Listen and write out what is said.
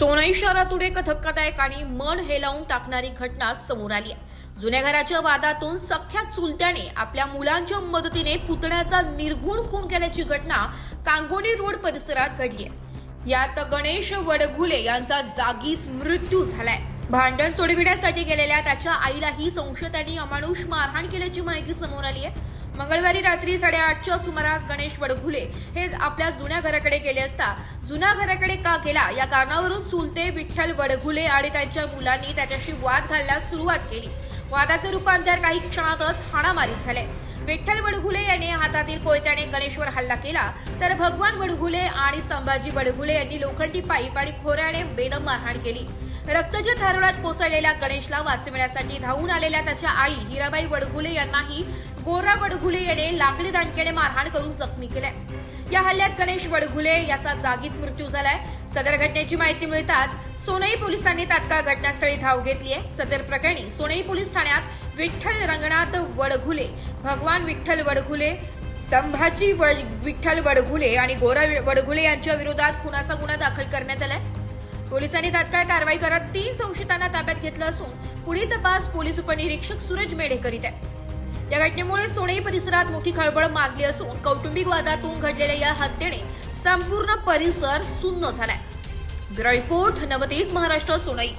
सोनई शहरातून एक धक्कादायक आणि मन हेलावून टाकणारी घटना समोर आली आहे. जुन्या घराच्या वादातून सख्या चुलत्याने आपल्या मुलांच्या मदतीने पुतण्याचा निर्घुण खून केल्याची घटना कांगोणी रोड परिसरात घडली आहे. यात गणेश वडघुले यांचा जागीच मृत्यू झालाय. भांडण सोडविण्यासाठी गेलेल्या त्याच्या आईलाही संशयितांनी अमानुष मारहाण केल्याची माहिती समोर आली आहे. मंगळवारी रात्री साडेआठच्या सुमारास गणेश वडघुले हे आपल्या जुन्या घराकडे गेले असता जुन्या घराकडे का गेला? या कारणावरून चुलते विठ्ठल वडघुले आणि त्यांच्या मुलांनी त्याच्याशी वाद घालण्यास सुरुवात केली. वादाचे रूपांतर काही क्षणातच हाणामारीत झाले. विठ्ठल वडघुले यांनी हातातील कोयत्याने गणेशवर हल्ला केला तर भगवान वडघुले आणि संभाजी वडघुले यांनी लोखंडी पाईप आणि खोऱ्याने बेदम मारहाण केली. रक्तजत थारोळ्यात कोसळलेल्या गणेशला वाचविण्यासाठी धावून आलेल्या त्याच्या आई हिराबाई वडघुले यांनाही गोरा वडघुले याने लाकडी दांडक्याने मारहाण करून जखमी केल्या या हल्ल्यात गणेश वडघुले याचा जागीच मृत्यू झालाय. सदर घटनेची माहिती मिळताच सोनई पोलिसांनी तात्काळ घटनास्थळी धाव घेतली आहे सदर प्रकरणी सोनई पोलीस ठाण्यात विठ्ठल रंगनाथ वडघुले भगवान विठ्ठल वडघुले संभाजी वड विठ्ठल वडघुले आणि गोरा वडघुले यांच्या विरोधात खुनाचा गुन्हा दाखल करण्यात आलाय. पोलिसांनी तात्काळ कारवाई करत तीन संशयितांना ताब्यात घेतलं असून पुढील तपास पोलीस उपनिरीक्षक सूरज मेढे करीत आहेत. या घटनेमुळे सोनई परिसरात मोठी खळबळ माजली असून कौटुंबिक वादातून घडलेल्या या हत्येने संपूर्ण परिसर सुन्न झालाय. Bureau report Navtej Maharashtra Sonai.